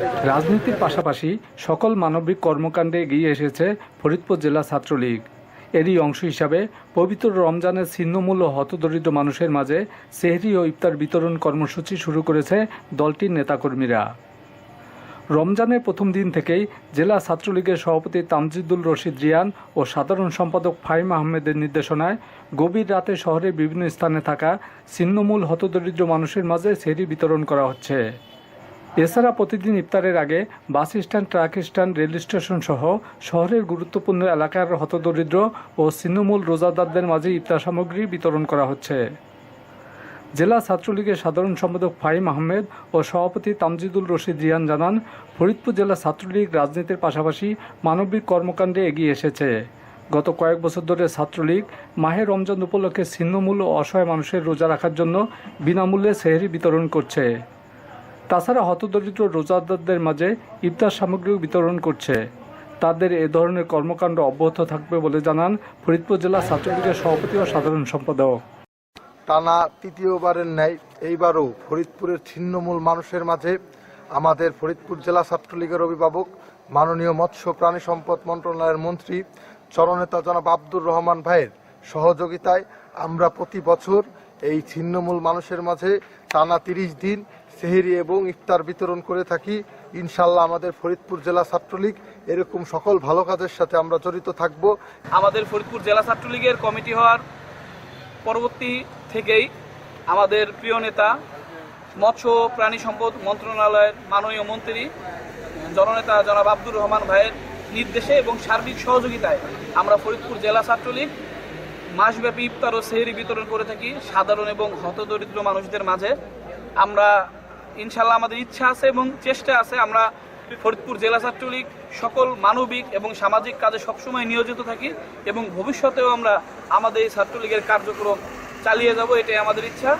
রাজনীতির পাশাপাশি সকল মানবিক কর্মকাণ্ডে এগিয়ে এসেছে ফরিদপুর জেলা ছাত্রলীগ। এরই অংশ হিসাবে পবিত্র রমজানের ছিন্নমূল্য হতদরিদ্র মানুষের মাঝে সেহরি ও ইফতার বিতরণ কর্মসূচি শুরু করেছে দলটির নেতাকর্মীরা। রমজানের প্রথম দিন থেকেই জেলা ছাত্রলীগের সভাপতি তামজিদুল রশিদ রিয়ান ও সাধারণ সম্পাদক ফাহিম আহমেদের নির্দেশনায় গভীর রাতে শহরের বিভিন্ন স্থানে থাকা ছিন্নমূল হতদরিদ্র মানুষের মাঝে সেহরি বিতরণ করা হচ্ছে। এছাড়া প্রতিদিন ইফতারের আগে bus stand, truck stand, rail station সহ শহরের গুরুত্বপূর্ণ এলাকার হতদরিদ্র ও ছিন্নমূল রোজাদারদের মাঝে ইফতার সামগ্রী বিতরণ করা হচ্ছে। জেলা ছাত্রলীগের সাধারণ সম্পাদক ফাহিম আহমেদ ও সভাপতি তামজিদুল রশিদ রিয়ান জানান, ফরিদপুর জেলা ছাত্রলীগ রাজনীতির পাশাপাশি মানবিক কর্মকাণ্ডে এগিয়ে এসেছে। গত কয়েক বছর ধরে ছাত্রলীগ মাহে রমজান উপলক্ষে ছিন্নমূল ও অসহায় মানুষের রোজা রাখার জন্য বিনামূল্যে সেহরি বিতরণ করছে। তাছাড়া হতদরিদ্র রোজাদারদের মাঝে ইফতার সামগ্রীও বিতরণ করছে। তাদের এ ধরনের কর্মকাণ্ড অব্যাহত থাকবে বলে জানান ফরিদপুর জেলা ছাত্রলীগের সভাপতি ও সাধারণ সম্পাদক। টানা তৃতীয়বারের ন্যায় এইবারও ফরিদপুরের ছিন্নমূল মানুষের মাঝে আমাদের ফরিদপুর জেলা ছাত্রলীগের অভিভাবক, মাননীয় মৎস্য প্রাণী সম্পদ মন্ত্রণালয়ের মন্ত্রী চরনেতা জনাব আব্দুর রহমান ভাইয়ের সহযোগিতায় আমরা প্রতি বছর এই ছিন্নমূল মানুষের মাঝে টানা তিরিশ দিন সেহেরি এবং ইফতার বিতরণ করে থাকি। ইনশাল্লাহ আমাদের ফরিদপুর জেলা ছাত্রলীগ এরকম সকল ভালো কাজের সাথে আমরা জড়িত থাকব। আমাদের ফরিদপুর জেলা ছাত্রলীগের কমিটি হওয়ার পরবর্তী থেকেই আমাদের প্রিয় নেতা, মৎস্য প্রাণী সম্পদ মন্ত্রণালয়ের মাননীয় মন্ত্রী, জননেতা জনাব আব্দুর রহমান ভাইয়ের নির্দেশে এবং সার্বিক সহযোগিতায় আমরা ফরিদপুর জেলা ছাত্রলীগ মাসব্যাপী ইফতার ও সেহরি বিতরণ করে থাকি। সাধারণ এবং হতদরিদ্র মানুষদের মাঝে আমরা ইনশাল্লাহ আমাদের ইচ্ছা আছে এবং চেষ্টা আছে আমরা ফরিদপুর জেলা ছাত্রলীগ সকল মানবিক এবং সামাজিক কাজে সবসময় নিয়োজিত থাকি এবং ভবিষ্যতেও আমরা আমাদের এই ছাত্রলীগের কার্যক্রম চালিয়ে যাব, এটাই আমাদের ইচ্ছা।